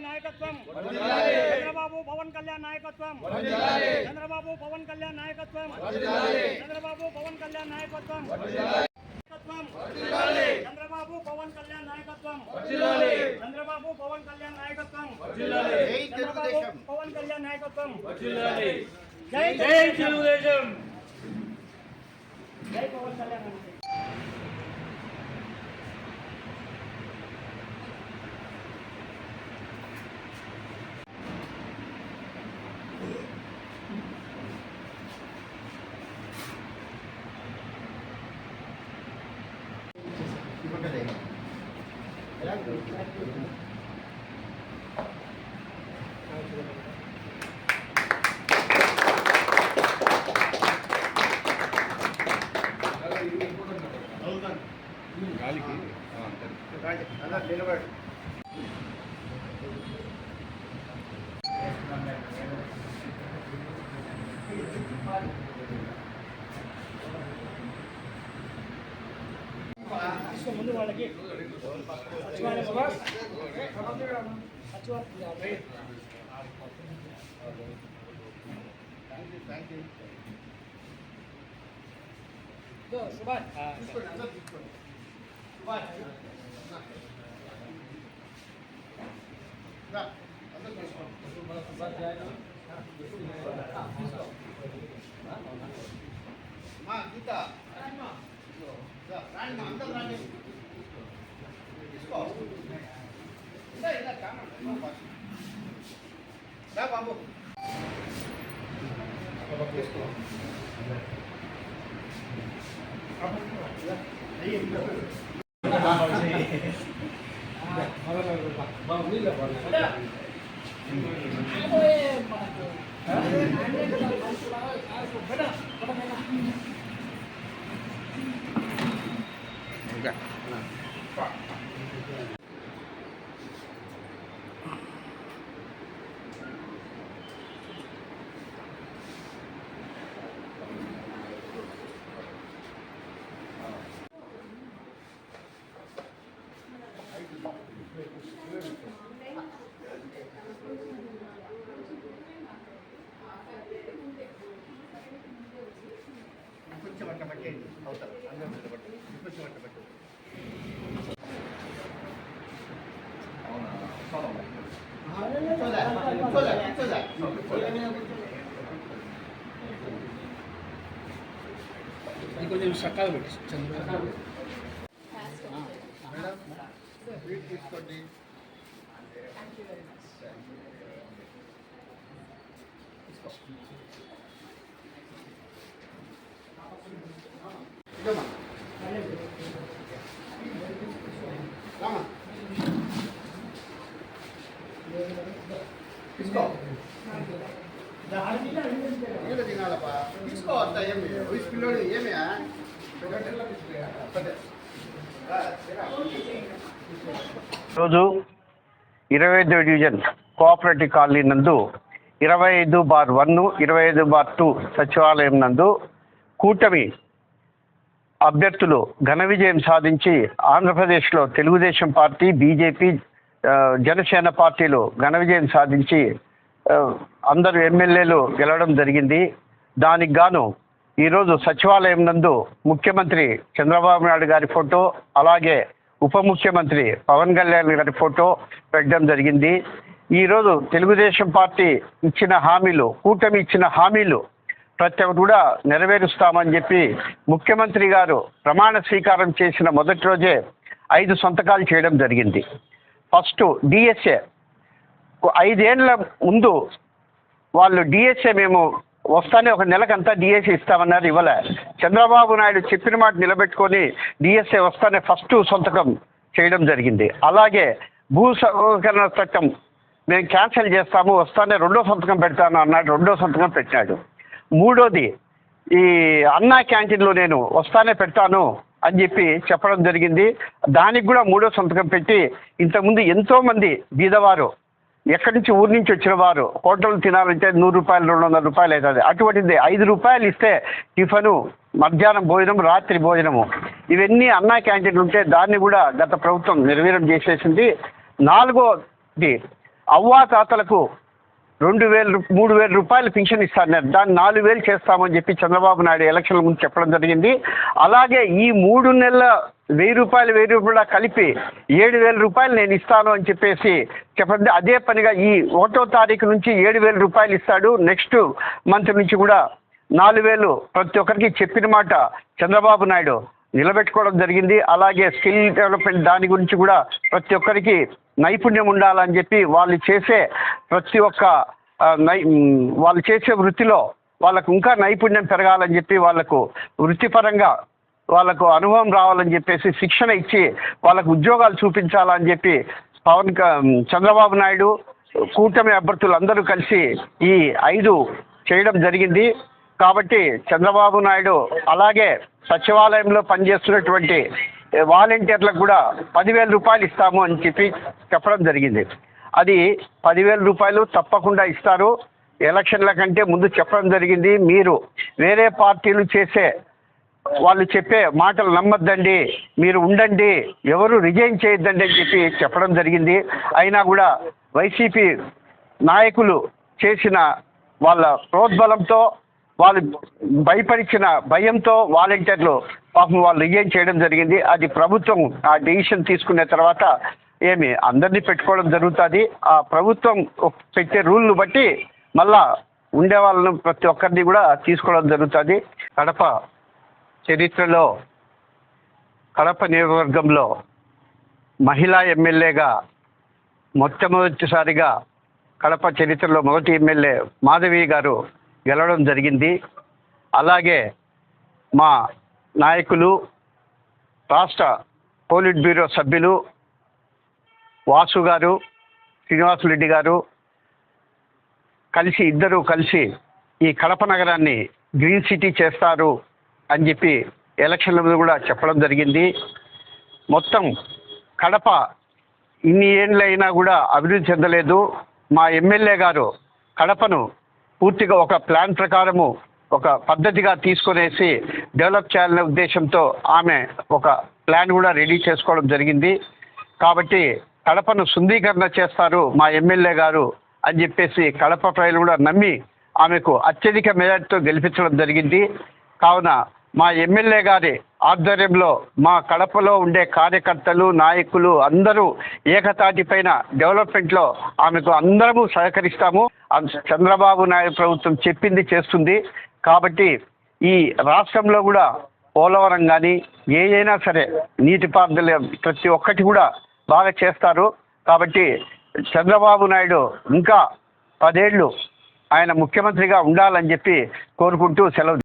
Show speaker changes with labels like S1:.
S1: నాయకత్వం చంద్రబాబు పవన్ కళ్యాణ్ నాయకత్వం చంద్రబాబు పవన్ కళ్యాణ్ నాయకత్వం చంద్రబాబు పవన్ కళ్యాణ్ నాయకత్వం నాయకత్వం. చంద్రబాబు పవన్ కళ్యాణ్ నాయకత్వం చంద్రబాబు పవన్ కళ్యాణ్ నాయకత్వం చంద్రబాబు పవన్ కళ్యాణ్ నాయకత్వం జై జై తెలుగుదేశం జై పవన్ కళ్యాణ్ నాయకత్వం. తీసుకో ముందు వాళ్ళకి సచివాలయం సుభాష్
S2: మా గీత రాణి మా అందరూ రాణి బాబు తీసుకో కొంచెం అట్లా పట్టేయండి అవుతారు అందరూ నిలబడి కొంచెం అట్లా పట్టు కూర్చోలే, కూర్చోలే, కూర్చోలే.
S3: కొంచెం సకాలు పెట్టి చంద్ర
S2: స్వీట్ తీసుకోండి ఇదమ్మా రామా తీసుకో నీళ్ళు తినాలప్పా తీసుకో అంత ఏమి వయసు పిల్లోడు ఏమి
S4: రోజు ఇరవై ఐదో డివిజన్ కోఆపరేటివ్ కాలనీ నందు ఇరవై ఐదు బార్ వన్ ఇరవై ఐదు బార్ టూ సచివాలయం నందు కూటమి అభ్యర్థులు ఘన విజయం సాధించి ఆంధ్రప్రదేశ్లో తెలుగుదేశం పార్టీ బీజేపీ జనసేన పార్టీలు ఘన విజయం సాధించి అందరు ఎమ్మెల్యేలు గెలవడం జరిగింది. దానికి గాను ఈరోజు సచివాలయం నందు ముఖ్యమంత్రి చంద్రబాబు నాయుడు గారి ఫోటో అలాగే ఉప ముఖ్యమంత్రి పవన్ కళ్యాణ్ గారి ఫోటో పెట్టడం జరిగింది. ఈరోజు తెలుగుదేశం పార్టీ ఇచ్చిన హామీలు కూటమి ఇచ్చిన హామీలు ప్రతి ఒక్కటి కూడా నెరవేరుస్తామని చెప్పి ముఖ్యమంత్రి గారు ప్రమాణ స్వీకారం చేసిన మొదటి రోజే ఐదు సంతకాలు చేయడం జరిగింది. First DSA. ఐదేళ్ళ ముందు వాళ్ళు డిఎస్ఏ మేము వస్తానే ఒక నెలకంతా డిఎస్ఏ ఇస్తామన్నారు ఇవ్వలే చంద్రబాబు నాయుడు చెప్పిన మాట నిలబెట్టుకొని డిఎస్ఏ వస్తానే ఫస్ట్ సంతకం చేయడం జరిగింది. అలాగే భూ సహకరణ చట్టం మేము క్యాన్సిల్ చేస్తాము వస్తానే రెండో సంతకం పెడతాను అన్నాడు రెండో సంతకం పెట్టాడు మూడోది ఈ అన్నా క్యాంటీన్లో నేను వస్తానే పెడతాను అని చెప్పి చెప్పడం జరిగింది. దానికి కూడా మూడో సంతకం పెట్టి ఇంతకుముందు ఎంతోమంది బీదవారు ఎక్కడి నుంచి ఊరి నుంచి వచ్చిన వారు హోటల్ తినాలంటే నూరు రూపాయలు రెండు వందల రూపాయలు అవుతుంది. అటువంటిది ఐదు రూపాయలు ఇస్తే టిఫను మధ్యాహ్నం భోజనం రాత్రి భోజనము. ఇవన్నీ అన్నా క్యాంటీన్లు ఉంటే దాన్ని కూడా గత ప్రభుత్వం నిర్వీర్యం చేసేసింది. నాలుగోది అవ్వాతాతలకు రెండు వేలు మూడు వేల రూపాయలు పింఛన్ ఇస్తారన్నారు దాన్ని నాలుగు వేలు చేస్తామని చెప్పి చంద్రబాబు నాయుడు ఎలక్షన్ల ముందు చెప్పడం జరిగింది. అలాగే ఈ మూడు నెలల వెయ్యి రూపాయలు వెయ్యి రూపాయలు కలిపి ఏడు వేల రూపాయలు నేను ఇస్తాను అని చెప్పేసి చెప్పండి. అదే పనిగా ఈ ఒకటో తారీఖు నుంచి ఏడు వేల రూపాయలు ఇస్తాడు. నెక్స్ట్ మంత్ నుంచి కూడా నాలుగు వేలు ప్రతి ఒక్కరికి చెప్పిన మాట చంద్రబాబు నాయుడు నిలబెట్టుకోవడం జరిగింది. అలాగే స్కిల్ డెవలప్మెంట్ దాని గురించి కూడా ప్రతి ఒక్కరికి నైపుణ్యం ఉండాలని చెప్పి వాళ్ళు చేసే ప్రతి ఒక్క నై వాళ్ళు చేసే వృత్తిలో వాళ్ళకు ఇంకా నైపుణ్యం పెరగాలని చెప్పి వాళ్ళకు వృత్తిపరంగా వాళ్ళకు అనుభవం రావాలని చెప్పేసి శిక్షణ ఇచ్చి వాళ్ళకు ఉద్యోగాలు చూపించాలని చెప్పి పవన్ క- చంద్రబాబు నాయుడు కూటమి అభ్యర్థులు అందరూ కలిసి ఈ ఐదు చేయడం జరిగింది. కాబట్టి చంద్రబాబు నాయుడు అలాగే సచివాలయంలో పనిచేస్తున్నటువంటి వాలంటీర్లకు కూడా పదివేల రూపాయలు ఇస్తాము అని చెప్పి చెప్పడం జరిగింది. అది పదివేల రూపాయలు తప్పకుండా ఇస్తారు. ఎలక్షన్ల కంటే ముందు చెప్పడం జరిగింది. మీరు వేరే పార్టీలు చేసే వాళ్ళు చెప్పే మాటలు నమ్మద్దండి మీరు ఉండండి ఎవరు రిజైన్ చేయొద్దండి అని చెప్పి చెప్పడం జరిగింది. అయినా కూడా వైసీపీ నాయకులు చేసిన వాళ్ళ ప్రోద్బలంతో వాళ్ళు భయపరిచిన భయంతో వాలంటీర్లు పాపం వాళ్ళు రిజైన్ చేయడం జరిగింది. అది ప్రభుత్వం ఆ డెసిషన్ తీసుకున్న తర్వాత ఏమి అందరినీ పెట్టుకోవడం జరుగుతుంది. ఆ ప్రభుత్వం పెట్టే రూల్ను బట్టి మళ్ళా ఉండే వాళ్ళను ప్రతి ఒక్కరిని కూడా తీసుకోవడం జరుగుతుంది. కడప చరిత్రలో కడప నియోజకవర్గంలో మహిళా ఎమ్మెల్యేగా మొట్టమొదటిసారిగా కడప చరిత్రలో మొదటి ఎమ్మెల్యే మాధవి గారు గెలవడం జరిగింది. అలాగే మా నాయకులు రాష్ట్ర పోలిట్ బ్యూరో సభ్యులు వాసు గారు శ్రీనివాసరెడ్డి గారు కలిసి ఇద్దరూ కలిసి ఈ కడప నగరాన్ని గ్రీన్ సిటీ చేస్తారు. అని చెప్పి ఎలక్షన్ల కూడా చెప్పడం జరిగింది. మొత్తం కడప ఇన్ని ఏండ్లైనా కూడా అభివృద్ధి చెందలేదు. మా ఎమ్మెల్యే గారు కడపను పూర్తిగా ఒక ప్లాన్ ప్రకారము ఒక పద్ధతిగా తీసుకునేసి డెవలప్ చేయాలనే ఉద్దేశంతో ఆమె ఒక ప్లాన్ కూడా రెడీ చేసుకోవడం జరిగింది. కాబట్టి కడపను శుద్ధీకరణ చేస్తారు మా ఎమ్మెల్యే గారు అని చెప్పేసి కడప ప్రజలు కూడా నమ్మి ఆమెకు అత్యధిక మెజార్టీతో గెలిపించడం జరిగింది. కావున మా ఎమ్మెల్యే గారి ఆధ్వర్యంలో మా కడపలో ఉండే కార్యకర్తలు నాయకులు అందరూ ఏకతాటి పైన డెవలప్మెంట్లో ఆమెకు అందరము సహకరిస్తాము. చంద్రబాబు నాయుడు ప్రభుత్వం చెప్పింది చేస్తుంది. కాబట్టి ఈ రాష్ట్రంలో కూడా పోలవరం కానీ ఏ అయినా సరే నీటిపారుదల ప్రతి ఒక్కటి కూడా బాగా చేస్తారు. కాబట్టి చంద్రబాబు నాయుడు ఇంకా పదేళ్ళు ఆయన ముఖ్యమంత్రిగా ఉండాలని చెప్పి కోరుకుంటూ సెలవు